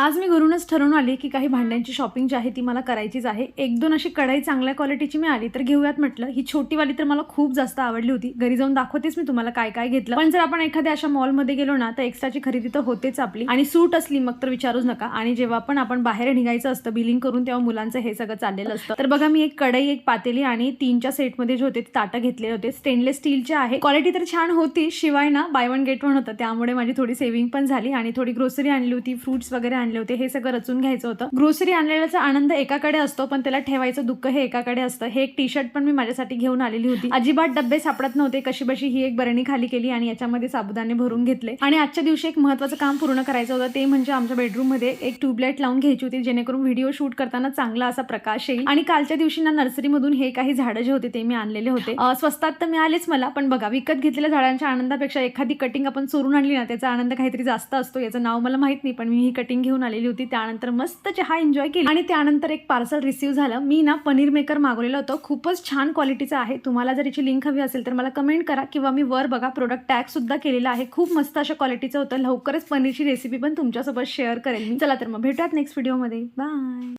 आज मी घरूनच ठरवून आली की काही भांड्यांची शॉपिंग जी आहे ती मला करायचीच आहे. एक दोन अशी कढाई चांगल्या क्वालिटीची मी आली तर घेऊयात म्हटलं. ही छोटीवाली तर मला खूप जास्त आवडली होती. घरी जाऊन दाखवतेच मी तुम्हाला काय काय घेतलं. पण जर आपण एखाद्या अशा मॉलमध्ये गेलो ना तर एक्स्ट्राची खरेदी तर होतेच आपली. आणि सूट असली मग तर विचारूच नका. आणि जेव्हा पण आपण बाहेर निघायचं असतं बिलिंग करून तेव्हा मुलांचं हे सगळं चाललेलं असतं. तर बघा मी एक कढई एक पातेली आणि तीनच्या सेटमध्ये जे होते ते ताटं घेतले होते. स्टेनलेस स्टीलचे आहे. क्वालिटी तर छान होती. शिवाय ना बाय वन गेट वन होतं. त्यामुळे माझी थोडी सेव्हिंग पण झाली आणि थोडी ग्रोसरी आणली होती. फ्रुट्स वगैरे आणले होते हे सगळं रचून घ्यायचं होतं. ग्रोसरी आणलेल्याचा आनंद एकाकडे असतो पण त्याला ठेवायचं दुःख हे एकाकडे असतं. हे एक टी शर्ट पण मी माझ्यासाठी घेऊन आलेली होती. अजिबात डब्बे सापडत नव्हते कशी बशी ही एक बरणी खाली केली आणि याच्यामध्ये साबुदाणे भरून घेतले. आणि आजच्या दिवशी एक महत्वाचं काम पूर्ण करायचं होतं ते म्हणजे आमच्या बेडरूममध्ये एक ट्यूबलाईट लावून घ्यायची होती जेणेकरून व्हिडिओ शूट करताना चांगला असा प्रकाश येईल. आणि कालच्या दिवशी ना नर्सरीमधून हे काही झाडं जे होते ते मी आणलेले होते. स्वस्तात तर मिळालेच मला पण बघा विकत घेतलेल्या झाडांच्या आनंदापेक्षा एखादी कटिंग आपण चोरून आणली ना त्याचा आनंद काहीतरी जास्त असतो याचं नाव मला माहीत नाही पण मी ही कटिंग घेऊन घेऊन आलेली होती. त्यानंतर मस्त चहा एन्जॉय केली. आणि त्यानंतर एक पार्सल रिसीव्ह झालं. मी ना पनीर मेकर मागवलेलं होतं. खूपच छान क्वालिटीचं आहे. तुम्हाला जर याची लिंक हवी असेल तर मला कमेंट करा किंवा मी वर बघा प्रोडक्ट टॅग सुद्धा केलेला आहे. खूप मस्त अशा क्वालिटीचं होतं. लवकरच पनीरची रेसिपी पण तुमच्यासोबत शेअर करेल मी. चला तर मग भेटूयात नेक्स्ट व्हिडिओमध्ये बाय